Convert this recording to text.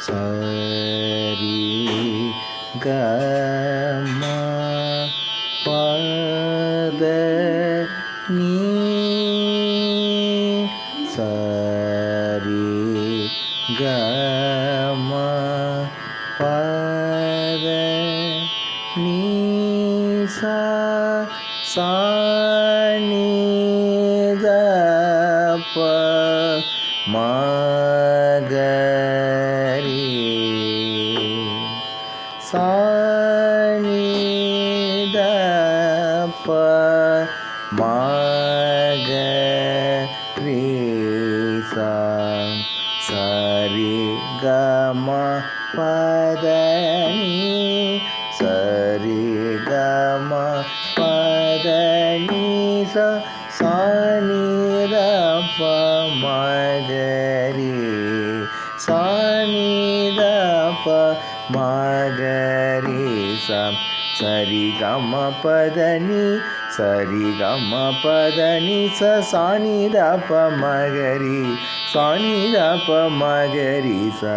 சரி கம பத நீ. சரி கம பத நீ. சா சா த ப மகரி സാനിത പ മാഗ രീസ സരി ഗമ പദനി സരി ഗമ പദനി സ സാനിത പ മാഗ രീ സാനിത പ மாகரேசம் மகரி சரி கம பதனி சரி கம பதனி ச சாணி மகரி சாணி ப மகரி சா